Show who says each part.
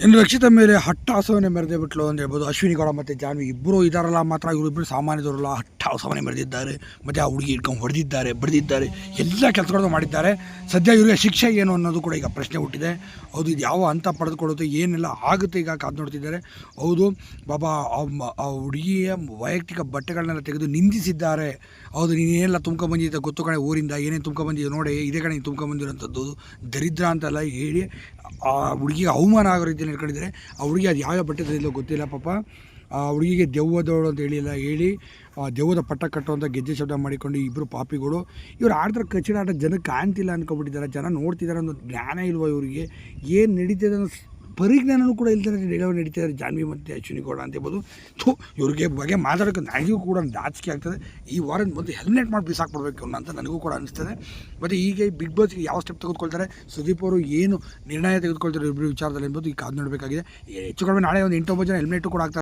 Speaker 1: ಇನ್ನು ರಕ್ಷಿತ ಮೇಲೆ ಹಟ್ಟಾಸವನ್ನೇ ಮೆರೆದೇ ಬಿಟ್ಲು ಅಂತ ಹೇಳ್ಬೋದು. ಅಶ್ವಿನಿ ಗೌಡ ಮತ್ತು ಜಾನ್ವಿ ಇಬ್ಬರು ಇದಾರಲ್ಲ, ಮಾತ್ರ ಇವರಿಬ್ಬರು ಸಾಮಾನ್ಯದವರಲ್ಲ. ಹಟ್ಟಾಸವನ್ನೇ ಮೆರೆದಿದ್ದಾರೆ. ಮತ್ತು ಆ ಹುಡುಗಿ ಇಟ್ಕೊಂಡು ಹೊಡೆದಿದ್ದಾರೆ, ಬಡಿದಿದ್ದಾರೆ, ಎಲ್ಲ ಕೆಲಸಗಳನ್ನು ಮಾಡಿದ್ದಾರೆ. ಸದ್ಯ ಇವರಿಗೆ ಶಿಕ್ಷೆ ಏನು ಅನ್ನೋದು ಕೂಡ ಈಗ ಪ್ರಶ್ನೆ ಹುಟ್ಟಿದೆ. ಹೌದು, ಇದು ಯಾವ ಹಂತ ಪಡೆದುಕೊಳ್ಳುತ್ತೆ, ಏನೆಲ್ಲ ಆಗುತ್ತೆ ಈಗ ಕಾದು ನೋಡ್ತಿದ್ದಾರೆ. ಹೌದು ಬಾಬಾ ಆ ಹುಡುಗಿಯ ವೈಯಕ್ತಿಕ ಬಟ್ಟೆಗಳನ್ನೆಲ್ಲ ತೆಗೆದು ನಿಂದಿಸಿದ್ದಾರೆ. ಹೌದು ನೀನೇನೆಲ್ಲ ತುಂಬ್ಕೊಂಬಂದಿದ್ದೆ ಗೊತ್ತು ಕಣೆ ಊರಿಂದ ಏನೇನು ತುಂಬ್ಕೊಂಬಂದಿದ್ದೆ ನೋಡಿ, ಇದೇ ಕಡೆ ನೀನು ತುಂಬ್ಕೊಂಬಂದಿರೋಂಥದ್ದು ದರಿದ್ರ ಅಂತೆಲ್ಲ ಹೇಳಿ ಆ ಹುಡುಗಿಗೆ ಅವಮಾನ ಆಗೋ ರೀತಿಯಲ್ಲಿ ನಡ್ಕೊಂಡಿದ್ದಾರೆ ಆ ಹುಡುಗಿ ಅದು ಯಾವ ಬಟ್ಟೆ ತೆಗೆದಿಲ್ಲೋ ಗೊತ್ತಿಲ್ಲ ಪಾಪ. ಆ ಹುಡುಗಿಗೆ ದೆವ್ವದವಳು ಅಂತ ಹೇಳಿಲ್ಲ, ಹೇಳಿ ದೆವ್ವದ ಪಟ್ಟ ಕಟ್ಟುವಂಥ ಗೆಜ್ಜೆ ಶಬ್ದ ಮಾಡಿಕೊಂಡು ಇಬ್ಬರು ಪಾಪಿಗಳು. ಇವ್ರು ಆಡ್ತಾರೆ ಕಚ್ಚಿಡ ಆಟ ಜನಕ್ಕೆ ಕಾಣ್ತಿಲ್ಲ ಅಂದ್ಕೊಂಡ್ಬಿಟ್ಟಿದ್ದಾರೆ ಜನ ನೋಡ್ತಿದ್ದಾರೆ ಅನ್ನೋ ಜ್ಞಾನ ಇಲ್ವಾ ಇವರಿಗೆ? ಏನು ನಡೀತಿದೆ ಅನ್ನೋ ಪರಿಜ್ಞಾನನೂ ಕೂಡ ಇಲ್ದೇ ನಡೀತಾ ಇದ್ದಾರೆ ಜಾನ್ವಿ ಮತ್ತು ಅಶ್ವಿನಿ ಗೌಡ ಅಂತ ಹೇಳ್ಬೋದು. ಥೂ, ಇವ್ರಿಗೆ ಬಗ್ಗೆ ಮಾತಾಡೋಕ್ಕೆ ನನಗೂ ಕೂಡ ನಾಚಿಕೆ ಆಗ್ತದೆ. ಈ ವಾರನ್ ಮುಂದೆ ಹೆಲ್ಮೆಟ್ ಮಾಡಿ ಬಿಸಾಕ್ಬಿಡ್ಬೇಕು ಅಂತ ನನಗೂ ಕೂಡ ಅನಿಸ್ತದೆ. ಮತ್ತು ಈಗ ಬಿಗ್ ಬಾಸ್ಗೆ ಯಾವ ಸ್ಟೆಪ್ ತೆಗೆದುಕೊಳ್ತಾರೆ? ಸುದೀಪ್ ಅವರು ಏನು ನಿರ್ಣಯ ತೆಗೆದುಕೊಳ್ತಾರೆ ಇಬ್ಬರು ವಿಚಾರದಲ್ಲಿ ಎಂಬುದು ಈಗ ಕಾದು ನೋಡಬೇಕಾಗಿದೆ. ಹೆಚ್ಚು ಕಡಿಮೆ ನಾಳೆ ಒಂದು ಎಂಟೊಂಬತ್ತು ಜನ ಹೆಲ್ಮೆಟ್ ಕೂಡ ಆಗ್ತಾರೆ